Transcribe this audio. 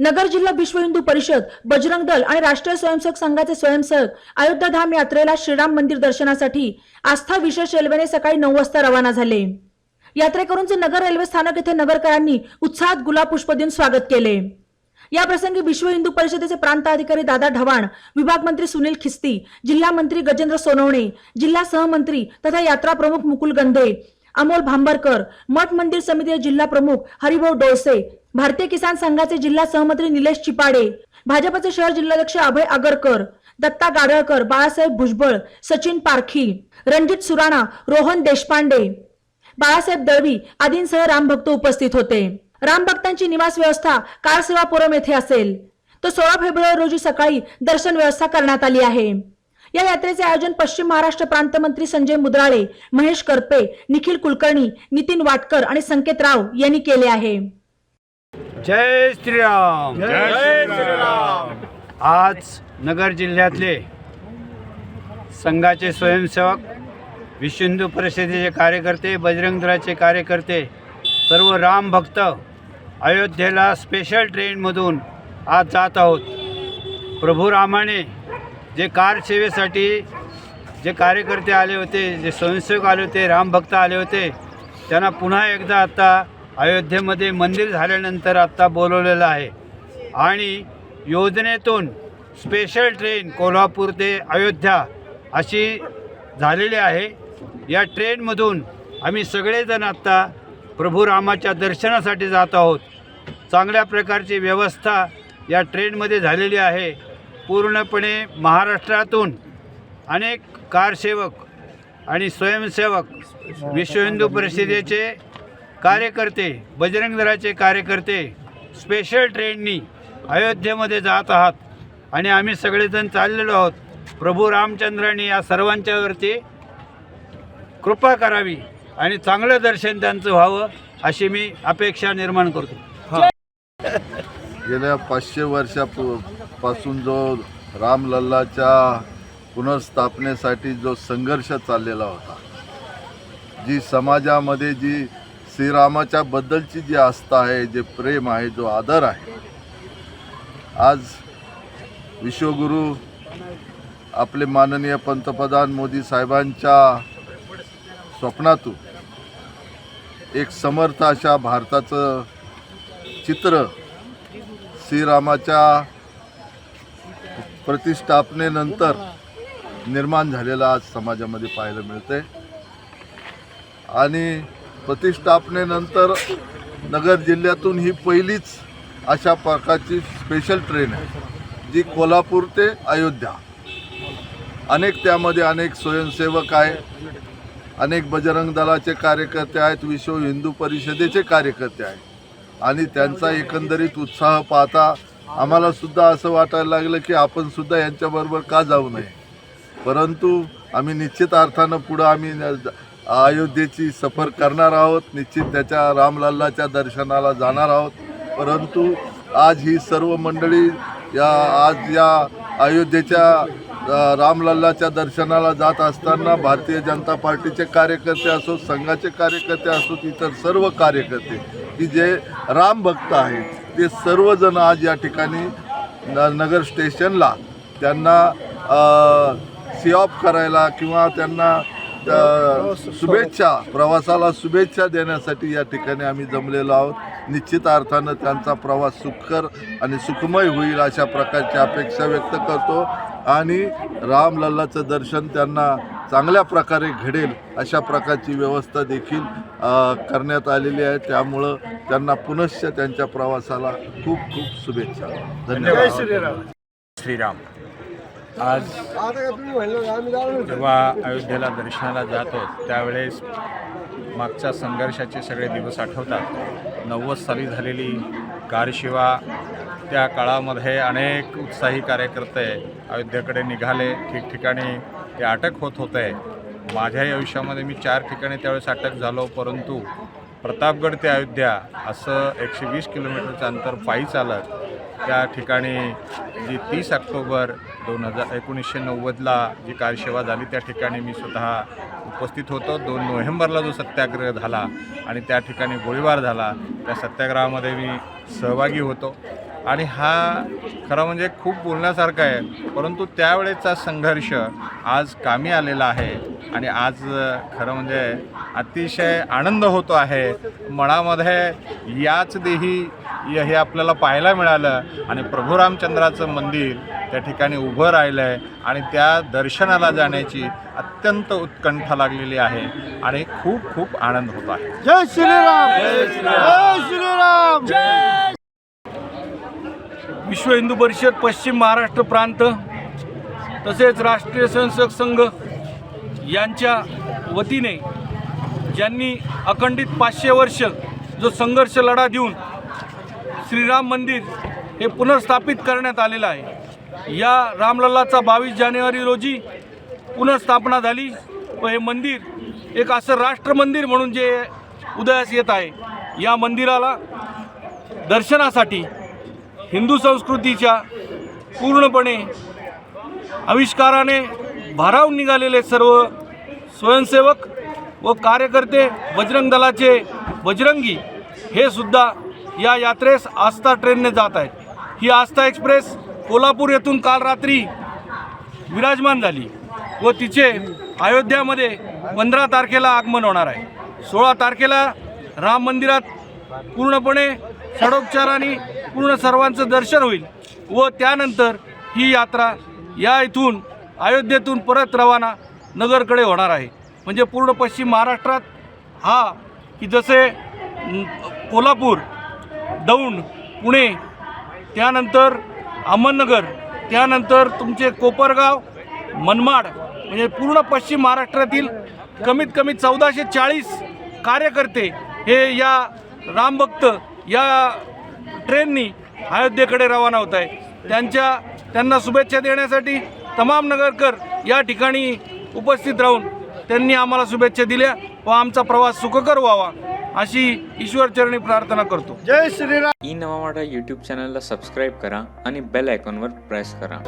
नगर जिल्हा विश्व हिंदू परिषद बजरंग दल आणि राष्ट्रीय स्वयंसेवक संघाचे स्वयंसेवक अयोध्या धाम यात्रेला श्रीराम मंदिर दर्शनासाठी आस्था विशेष रेल्वेने सकाळी नऊ वाजता रवाना झाले. यात्रेकरूंचे नगर रेल्वे स्थानक येथे नगरकरांनी उत्साहात गुलाब पुष्प देऊन स्वागत केले. या प्रसंगी विश्व हिंदू परिषदेचे प्रांत अधिकारी दादा ढवाण विभाग मंत्री सुनील खिस्ती जिल्हा मंत्री गजेंद्र सोनवणे जिल्हा सहमंत्री तथा यात्रा प्रमुख मुकुल गंधे अमोल भांबरकर मठ मंदिर समितीचे जिल्हा प्रमुख हरिभाऊ डोळसे भारतीय किसान संघाचे जिल्हा सहमंत्री निलेश चिपाडे भाजपचे शहर जिल्हाध्यक्ष अभय आगरकर दत्ता गाडळकर बाळासाहेब भुजबळ सचिन पारखी रणजित सुराणा रोहन देशपांडे बाळासाहेब दळवी आदींसह रामभक्त उपस्थित होते. रामभक्तांची निवास व्यवस्था कार सेवापुरम येथे असेल. तर सोळा फेब्रुवारी रोजी सकाळी दर्शन व्यवस्था करण्यात आली आहे. या यात्रेचे आयोजन पश्चिम महाराष्ट्र प्रांत मंत्री संजय मुद्राळे महेश करपे निखिल कुलकर्णी नितीन वाटकर आणि संकेत राव यांनी केले आहे. जय श्रीराम. जय श्रीराम. आज नगर जिल्ह्यातले संघाचे स्वयंसेवक विश्व हिंदू परिषदेचे कार्यकर्ते बजरंग दलाचे कार्यकर्ते सर्व राम भक्त अयोध्येला स्पेशल ट्रेनमधून आज जात आहोत. प्रभू रामाने जे कार सेवेसाठी जे कार्यकर्ते आले होते जे स्वयंसेवक आले होते रामभक्त आले होते त्यांना पुन्हा एकदा आता अयोध्येमध्ये मंदिर झाल्यानंतर आत्ता बोलवलेलं आहे. आणि योजनेतून स्पेशल ट्रेन कोल्हापूर ते अयोध्या अशी झालेली आहे. या ट्रेनमधून आम्ही सगळेजण आत्ता प्रभू रामाच्या दर्शनासाठी जात आहोत. चांगल्या प्रकारची व्यवस्था या ट्रेनमध्ये झालेली आहे. पूर्णपणे महाराष्ट्रातून अनेक कारसेवक आणि स्वयंसेवक विश्व हिंदू परिषदेचे कार्यकर्ते बजरंग दलाचे कार्यकर्ते स्पेशल ट्रेननी अयोध्येमध्ये जात आहात. आणि आम्ही सगळेजण चाललेलो आहोत. प्रभू रामचंद्रांनी या सर्वांच्यावरती कृपा करावी आणि चांगलं दर्शन त्यांचं व्हावं अशी मी अपेक्षा निर्माण करतो. गेल्या पाचशे वर्षापासून जो रामलल्लाच्या पुनर्स्थापनेसाठी जो संघर्ष चाललेला होता जी समाजामध्ये जी श्रीरामाच्या बद्दलची जी आस्था आहे जे प्रेम आहे जो आदर आहे. आज विश्वगुरू आपले माननीय पंतप्रधान मोदी साहेबांच्या स्वप्नातून एक समर्थ अशा भारताचं चित्र श्रीरामाच्या प्रतिष्ठापनेनंतर निर्माण झालेलं आज समाजामध्ये पाहायला मिळते आणि प्रतिष्ठापनेनंतर नगर जिल्ह्यातून ही पहिलीच अशा प्रकारची स्पेशल ट्रेन आहे जी कोल्हापूर ते अयोध्या. अनेक त्यामध्ये अनेक स्वयंसेवक आहे अनेक बजरंग दलाचे कार्यकर्ते आहेत विश्व हिंदू परिषदेचे कार्यकर्ते आहेत. आणि त्यांचा एकंदरीत उत्साह पाहता आम्हाला सुद्धा असं वाटायला लागलं की आपण सुद्धा यांच्याबरोबर का जाऊ नये? परंतु आम्ही निश्चित अर्थानं पुढं आम्ही न- अयोध्येची सफर करणार आहोत. निश्चित त्याच्या रामलल्लाच्या दर्शनाला जाणार आहोत. परंतु आज ही सर्व मंडळी या आज या अयोध्येच्या रामलल्लाच्या दर्शनाला जात असताना भारतीय जनता पार्टीचे कार्यकर्ते असो संघाचे कार्यकर्ते असो इतर सर्व कार्यकर्ते की जे राम भक्त आहेत ते सर्वजण आज या ठिकाणी न नगर स्टेशनला त्यांना सी ऑफ करायला किंवा त्यांना शुभेच्छा. प्रवासाला शुभेच्छा देण्यासाठी या ठिकाणी आम्ही जमलेलो आहोत. निश्चित अर्थानं त्यांचा प्रवास सुखकर आणि सुखमय होईल अशा प्रकारची अपेक्षा व्यक्त करतो. आणि रामलल्लाचं दर्शन त्यांना चांगल्या प्रकारे घडेल अशा प्रकारची व्यवस्था देखील करण्यात आलेली आहे. त्यामुळं त्यांना पुनश्च त्यांच्या प्रवासाला खूप खूप शुभेच्छा. धन्यवाद. श्रीराम. आज जेव्हा अयोध्येला दर्शनाला जातो त्यावेळेस मागच्या संघर्षाचे सगळे दिवस आठवतात. नव्वद साली झालेली कारशिवा त्या काळामध्ये अनेक उत्साही कार्यकर्ते अयोध्येकडे निघाले. ठिकठिकाणी ते अटक होत होते. माझ्याही आयुष्यामध्ये मी चार ठिकाणी त्यावेळेस अटक झालो परंतु प्रतापगड ते अयोध्या असं एकशे वीस किलोमीटरचं अंतर पायी चालत त्या ठिकाणी जी तीस ऑक्टोबर दोन हजार एकोणीसशे नव्वदला जी कारसेवा झाली त्या ठिकाणी मी स्वतः उपस्थित होतो. दोन नोव्हेंबरला जो सत्याग्रह झाला आणि त्या ठिकाणी गोळीबार झाला त्या सत्याग्रहामध्ये मी सहभागी होतो. आणि हा खरं म्हणजे खूप बोलण्यासारखा आहे परंतु त्यावेळेचा संघर्ष आज कामी आलेला आहे आणि आज खरं म्हणजे अतिशय आनंद होतो आहे. मनामध्ये याच देही हे आपल्याला पाहायला मिळालं आणि प्रभू रामचंद्राचं मंदिर त्या ठिकाणी उभं राहिलं आहे आणि त्या दर्शनाला जाण्याची अत्यंत उत्कंठा लागलेली आहे आणि खूप खूप आनंद होत आहे. जय श्रीराम! जय श्रीराम! विश्व हिंदू परिषद पश्चिम महाराष्ट्र प्रांत तसेच राष्ट्रीय स्वयंसेवक संघ यांच्या वतीने ज्यांनी अखंडित पाचशे वर्ष जो संघर्ष लढा देऊन श्रीराम मंदिर हे पुनर्स्थापित करण्यात आलेलं आहे. या रामलल्लाचा बावीस जानेवारी रोजी पुनर्स्थापना झाली. व हे मंदिर एक असं राष्ट्रमंदिर म्हणून जे उदयास येत आहे या मंदिराला दर्शनासाठी हिंदू संस्कृतीच्या पूर्णपणे आविष्काराने भारावून निघालेले सर्व स्वयंसेवक व कार्यकर्ते बजरंग दलाचे बजरंगी हे सुद्धा या यात्रेस आस्था ट्रेनने जात आहेत. ही आस्था एक्सप्रेस कोल्हापूर येथून काल रात्री विराजमान झाली व तिचे अयोध्यामध्ये पंधरा तारखेला आगमन होणार आहे. सोळा तारखेला राम मंदिरात पूर्णपणे षडोपचाराने पूर्ण सर्वांचं दर्शन होईल व त्यानंतर ही यात्रा या इथून अयोध्येतून परत रवाना नगरकडे होणार आहे. म्हणजे पूर्ण पश्चिम महाराष्ट्रात हा की जसे कोल्हापूर दौंड पुणे त्यानंतर अहमदनगर त्यानंतर तुमचे कोपरगाव मनमाड म्हणजे पूर्ण पश्चिम महाराष्ट्रातील कमीत कमी चौदाशे चाळीस कार्यकर्ते हे या रामभक्त या ट्रेननी अयोध्येकडे रवाना होत आहे त्यांच्या त्यांना शुभेच्छा देण्यासाठी तमाम नगरकर या ठिकाणी उपस्थित राहून त्यांनी आम्हाला शुभेच्छा दिल्या व आमचा प्रवास सुखकर व्हावा. अशी ईश्वरचरणी प्रार्थना करतो. जय श्रीराम. ई नवा मराठा यूट्यूब चॅनलला सबस्क्राईब करा आणि बेल आयकॉनवर प्रेस करा.